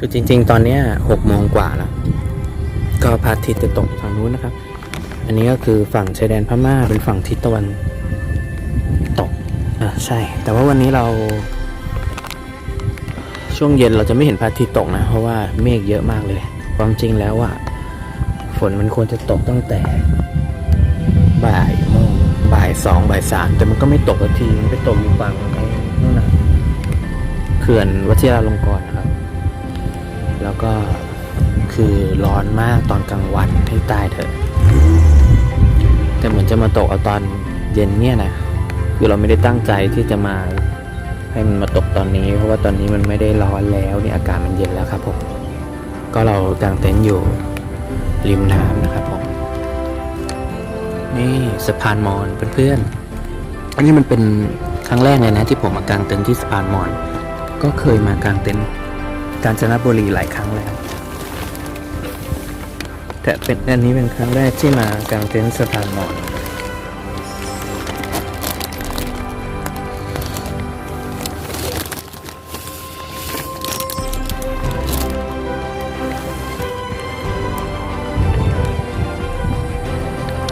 คือจริง ๆ ตอนนี้หกโมงกว่าแล้ว ก็พระอาทิตย์จะตกทางนู้นนะครับ อันนี้ก็คือฝั่งชายแดนพม่าเป็นฝั่งทิศตะวันตกอ่าใช่ แต่ว่าวันนี้เรา ช่วงเย็นเราจะไม่เห็นพระอาทิตย์ตกนะ เพราะว่าเมฆเยอะมากเลย ความจริงแล้วอะฝนมันควรจะตกตั้งแต่บ่ายโมงบ่ายสองบ่ายสามแต่มันก็ไม่ตกสักทีมันไปตกอยู่ฝั่งไอ้นู่นนะเขื่อนวชิราลงกรณ์นะ แล้วก็คือร้อนมากตอนกลางวันให้ตายเถอะแต่เหมือนจะมาตกเอาตอนเย็นเนี่ยนะคือเราไม่ได้ตั้งใจที่จะมาให้มันมาตกตอนนี้ เพราะว่าตอนนี้มันไม่ได้ร้อนแล้วนี่อากาศมันเย็นแล้วครับผมก็เรากางเต็นท์อยู่ริมน้ำนะครับผมนี่สะพานมอญเพื่อนๆอันนี้มันเป็นครั้งแรกเลยนะที่ผมมากางเต็นท์ที่สะพานมอญก็เคยมากางเต็นท์ กาญจนบุรีหลายครั้งแล้วแต่เป็นอันนี้เป็นครั้งแรกที่มากางเต็นท์สะพานมอญ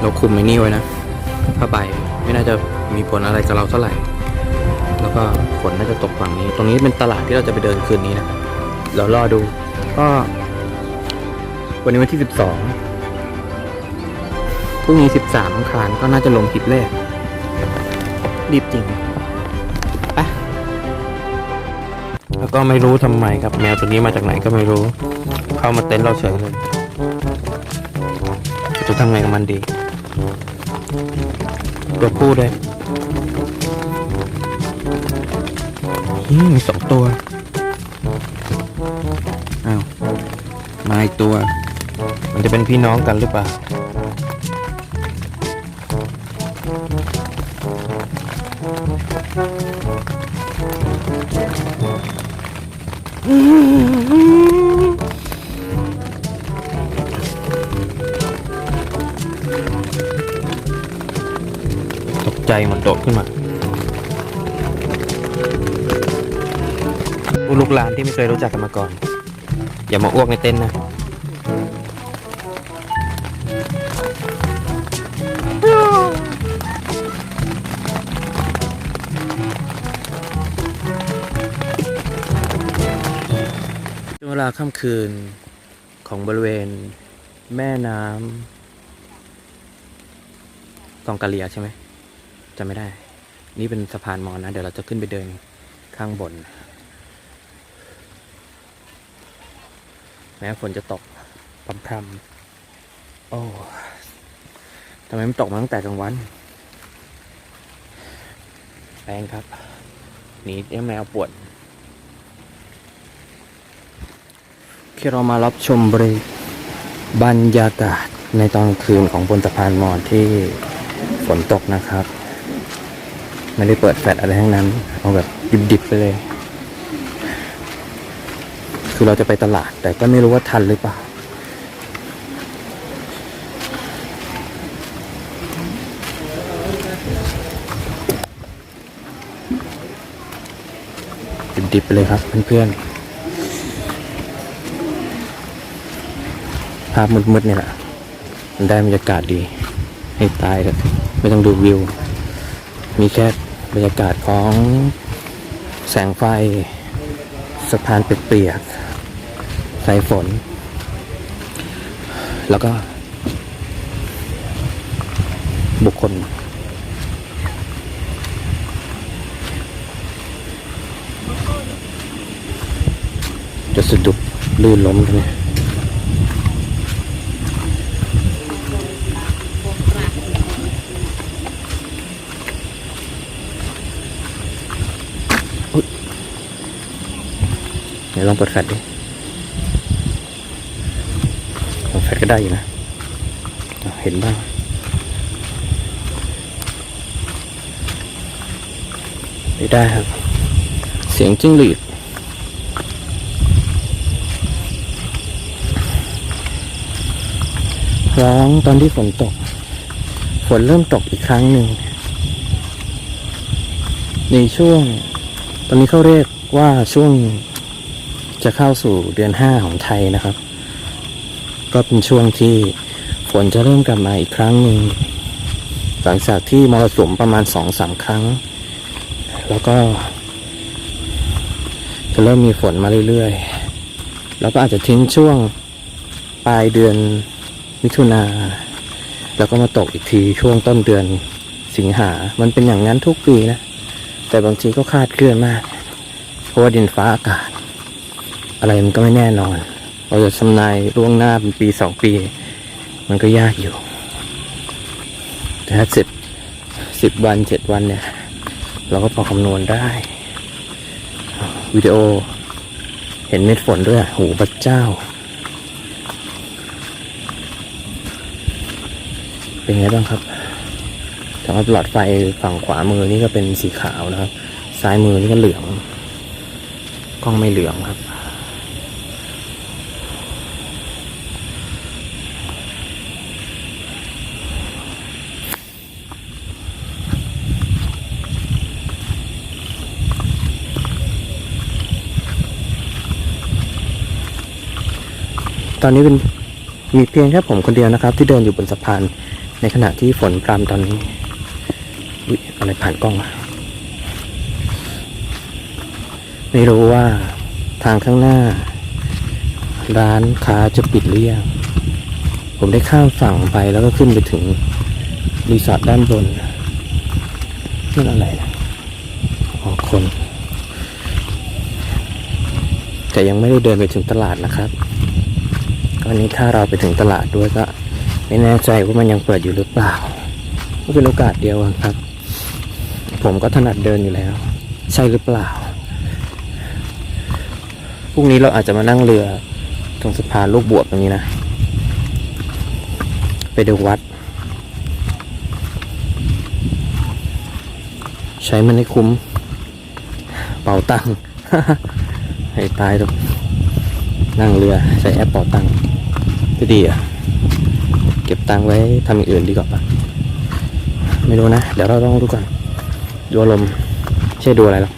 เราคุมไอ้นี่ไว้นะผ้าใบไม่น่าจะมีผลอะไรกับเราเท่าไหร่ แล้วก็ฝนน่าจะตกฝั่งนี้ ตรงนี้เป็นตลาดที่เราจะไปเดินคืนนี้นะ เรารอดู ก็ วันนี้วันที่สิบสองพรุ่งนี้สิบสามอังคารก็น่าจะลงคลิปแรก รีบจริงไปแล้วก็ไม่รู้ทำไมครับ แมวตัวนี้มาจากไหนก็ไม่รู้ เข้ามาเต็นท์เราเฉยเลย จะทำไงกับมันดี ตัวผู้ด้วยมีสองตัว อีกตัว มันจะเป็นพี่น้องกันหรือเปล่า ตกใจหมดโดดขึ้นมาลูกหลานที่ไม่เคยรู้จักกันมาก่อน อย่ามาอ้วกในเต็นนะ วลาค่ำคืนของบริเวณแม่น้ำตองกะเลียใช่ไหมจำไม่ได้ นี่เป็นสะพานมอญนะ เดี๋ยวเราจะขึ้นไปเดินข้างบน แม้ฝนจะตกพรำๆโอ้ทำไมมันตกมาตั้งแต่กลางวันแปลงครับหนีเลี้แมวปวด ที่เรามารับชมบริบรรยากาศในตอนคืนของบนสะพานมอญที่ฝนตกนะครับ ไม่ได้เปิดแฟลชอะไรทั้งนั้น เอาแบบดิบๆไปเลย คือเราจะไปตลาด แต่ก็ไม่รู้ว่าทันหรือเปล่าดิบๆไปเลยครับเพื่อนๆ ภาพมืดๆเนี่ยแหละมันได้บรรยากาศดี ให้ตายเลยไม่ต้องดูวิว มีแค่บรรยากาศของแสงไฟสะพานเปียกๆสายฝน แล้วก็ บุคคลจะสะดุดลื่นล้มนเนี่ยอุ๊ยเดี๋ยว ลองเปิดแฟลชดิแฟลชก็ได้อยู่นะ เห็นบ้างไม่ได้ครับ เสียงจิ้งหรีดร้องตอนที่ฝนตก ฝนเริ่มตกอีกครั้งหนึ่ง ในช่วง ตอนนี้เขาเรียกว่าช่วง จะเข้าสู่เดือนห้าของไทยนะครับ ก็เป็นช่วงที่ฝนจะเริ่มกลับมาอีกครั้งหนึ่งหลังจากที่มรสุมประมาณสองสามครั้ง แล้วก็ จะเริ่มมีฝนมาเรื่อยๆ แล้วก็อาจจะทิ้งช่วงปลายเดือนมิถุนาแล้วก็มาตกอีกทีช่วงต้นเดือนสิงหา มันเป็นอย่างนั้นทุกปีนะ แต่บางทีก็คาดเคลื่อนมาก เพราะว่าดินฟ้าอากาศ อะไรมันก็ไม่แน่นอนเราจะชำนายล่วงหน้าเป็นปีสองปี มันก็ยากอยู่ แต่ถ้าสิบสิบวันเจ็ดวันเนี่ย เราก็พอคำนวณได้ วิดีโอ เห็นเม็ดฝนด้วยอะโหพระเจ้า เป็นไงบ้างครับสำหรับหลอดไฟฝั่งขวามือนี่ก็เป็นสีขาวนะครับ ซ้ายมือนี่ก็เหลือง กล้องไม่เหลืองครับ ตอนนี้เป็นมีเพียงแค่ผมคนเดียวนะครับ ที่เดินอยู่บนสะพานในขณะที่ฝนพรำตอนนี้อุ๊ยอะไรผ่านกล้องอะไม่รู้ว่าทางข้างหน้า ร้านค้าจะปิดหรือยังผมได้ข้ามฝั่งไปแล้วก็ขึ้นไปถึงรีสอร์ทด้านบนนั่นอะไรนะอ๋อคน แต่ยังไม่ได้เดินไปถึงตลาดนะครับ วันนี้ถ้าเราไปถึงตลาดด้วยก็ ไม่แน่ใจว่ามันยังเปิดอยู่หรือเปล่าก็เป็นโอกาสเดียวครับ ผมก็ถนัดเดินอยู่แล้ว ใช่หรือเปล่าพรุ่งนี้เราอาจจะมานั่งเรือตรงสะพานลูกบวบตรงนี้นะ ไปดูวัด ใช้มันให้คุ้ม เป่าตังค์ให้ตายตรงนั่งเรือใช้แอปเป่าตังค์ จะดีอะ เก็บตังไว้ทำอย่างอื่นดีกว่าปะไม่รู้นะ เดี๋ยวเราต้องดูก่อน ดูอารมณ์ไม่ใช่ดูอะไรหรอก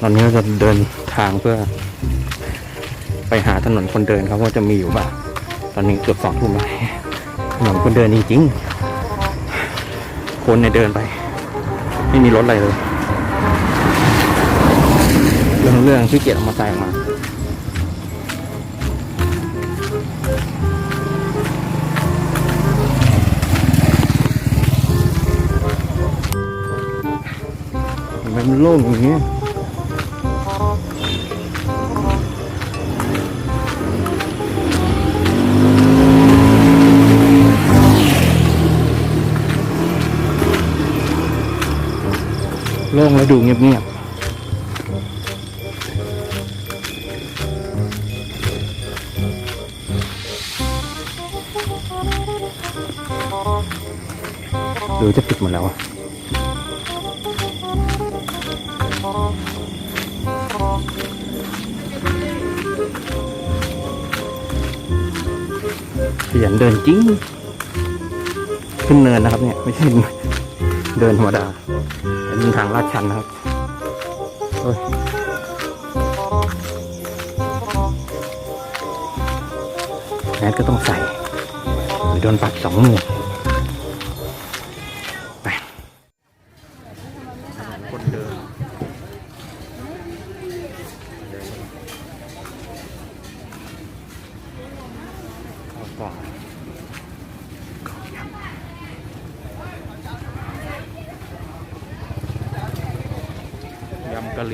ตอนนี้เราจะเดินทางเพื่อ ไปหาถนนคนเดินครับว่าจะมีอยู่บ้างตอนนี้เกือบสองทุ่มแล้วถนนคนเดินจริงๆคนเนี่ยเดินไป ไม่มีรถอะไรเลยเรื่องเรื่องขี้เกียจเอามาใส่ออกมามันโล่งอย่างเงี้ย โล่งแล้วดูเงียบๆหรือจะปิดหมดแล้วอะขยันเดินจริง ขึ้นเนินนะครับเนี่ย ไม่ใช่ เดินธรรมดาเป็นทางลาดชันนะครับโอ้ยแมสก็ต้องใส่หรือโดนปรับสองหมื่น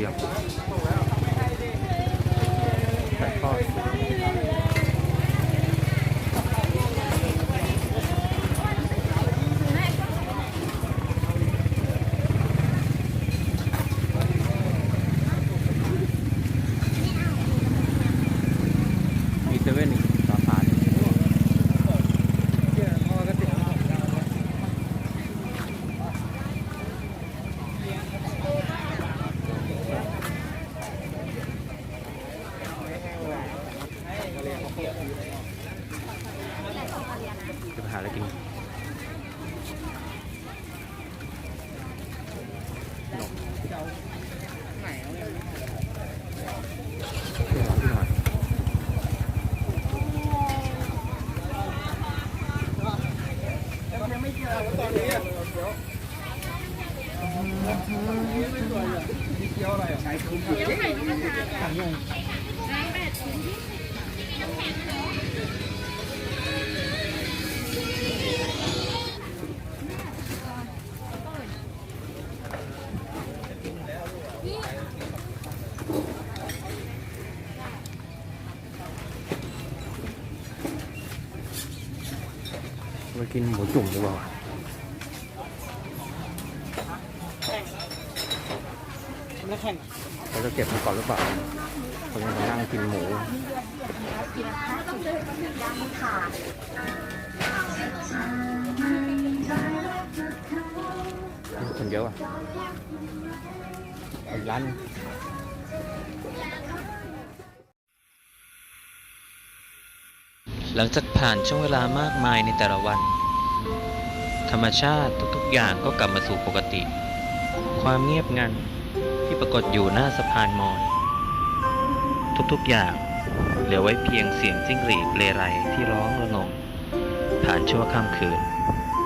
ย กินหมูจุ่มดีกว่าเราจะเก็บมันก่อนหรือเปล่าเราจะมานั่งกินหมูคนเยอะอะอีกร้านหนึ่งหลังจากผ่านช่วงเวลามากมายในแต่ละวันธ รรมชาติทุกๆอย่างก็กลับมาสู่ปกติ ความเงียบงันที่ปรากฏอยู่หน้าสะพานมอญทุกๆอย่างเหลือไว้เพียงเสียงจิ้งหรีดเลไรที่ร้องระงมผ่านชั่วค่ำคืน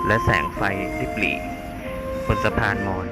และแสงไฟริบหรี่บนสะพานมอญ